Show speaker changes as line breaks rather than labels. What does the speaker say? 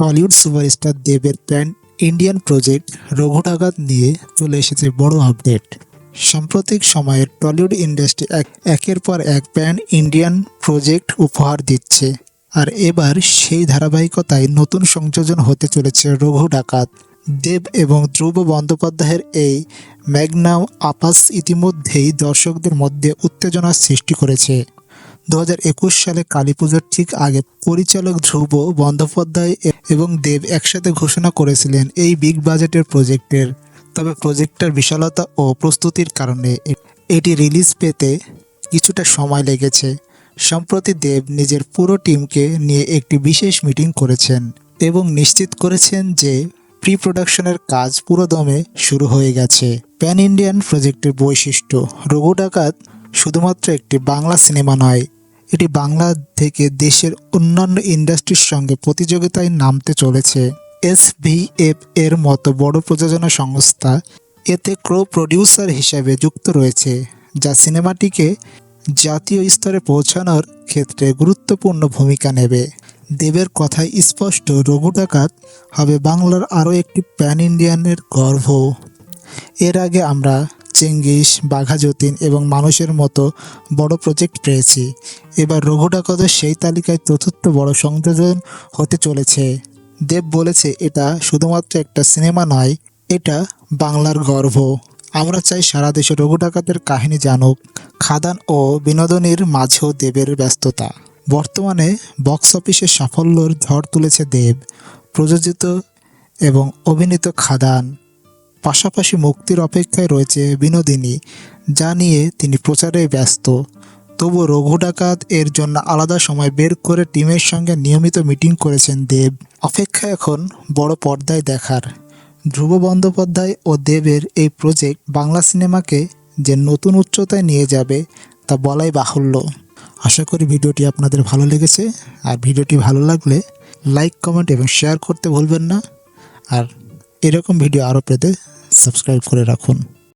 Tollywood superstar দেবের pan Indian project Raghu Dakat নিয়ে চলে এসেছে বড় আপডেট সাম্প্রতিক সময়ে টলিউড ইন্ডাস্ট্রি এক, একের পর এক প্যান ইন্ডিয়ান প্রজেক্ট উপহার দিচ্ছে। আর এবার সেই ধারাবাহিকতায় নতুন সংযোজন হতে চলেছে রঘু ডাকাত দেব এবং ধ্রুব বন্দ্যোপাধ্যায়ের এই ম্যাগনাম আপাস ইতিমধ্যেই দর্শকদের মধ্যে উত্তেজনার সৃষ্টি করেছে। দু হাজার একুশ সালে কালী পুজোর ঠিক আগে পরিচালক ধ্রুব বন্দ্যোপাধ্যায় এবং দেব একসাথে ঘোষণা করেছিলেন এই বিগ বাজেটের প্রজেক্টের। তবে প্রজেক্টটার বিশালতা ও প্রস্তুতির কারণে এটি রিলিজ পেতে কিছুটা সময় লেগেছে। সম্প্রতি দেব নিজের পুরো টিমকে নিয়ে একটি বিশেষ মিটিং করেছেন এবং নিশ্চিত করেছেন যে প্রি প্রোডাকশনের কাজ পুরোদমে শুরু হয়ে গেছে। প্যান ইন্ডিয়ান প্রজেক্টের বৈশিষ্ট্য রঘু ডাকাত শুধুমাত্র একটি বাংলা সিনেমা নয়, এটি বাংলা থেকে দেশের অন্যান্য ইন্ডাস্ট্রির সঙ্গে প্রতিযোগিতায় নামতে চলেছে। এস এর মতো বড় প্রযোজনা সংস্থা এতে ক্রো প্রডিউসার হিসেবে যুক্ত রয়েছে, যা সিনেমাটিকে জাতীয় স্তরে পৌঁছানোর ক্ষেত্রে গুরুত্বপূর্ণ ভূমিকা নেবে। দেবের কথায় স্পষ্ট, রঘু ডাকাত হবে বাংলার আরও একটি প্যান ইন্ডিয়ানের গর্ভ। এর আগে আমরা চেঙ্গিস বাঘা যতীন এবং মানুষের মতো বড় প্রজেক্ট পেয়েছি। এবার রঘু ডাকাতের সেই তালিকায় চতুর্থ বড় সংযোজন হতে চলেছে। দেব বলেছে, এটা শুধুমাত্র একটা সিনেমা নয়, এটা বাংলার গর্ব। আমরা চাই সারা দেশে রঘু ডাকাতের কাহিনী জানুক, খাদান ও বিনোদনের মাঝেও দেবের ব্যস্ততা। বর্তমানে বক্স অফিসে সাফল্যর ঝড় তুলেছে দেব, প্রযোজিত এবং অভিনীত খাদান। পাশাপাশি মুক্তির অপেক্ষায় রয়েছে বিনোদিনী, যা নিয়ে তিনি প্রচারে ব্যস্ত। তবু রঘু ডাকাত এর জন্য আলাদা সময় বের করে টিমের সঙ্গে নিয়মিত মিটিং করেছেন দেব। অপেক্ষা এখন বড় পর্দায় দেখার। ধ্রুব বন্দ্যোপাধ্যায় ও দেবের এই প্রজেক্ট বাংলা সিনেমাকে যে নতুন উচ্চতায় নিয়ে যাবে, তা বলাই বাহুল্য। আশা করি ভিডিওটি আপনাদের ভালো লেগেছে। আর ভিডিওটি ভালো লাগলে লাইক কমেন্ট এবং শেয়ার করতে ভুলবেন না। আর এরকম ভিডিও আরও পেতে সাবস্ক্রাইব করে রাখুন।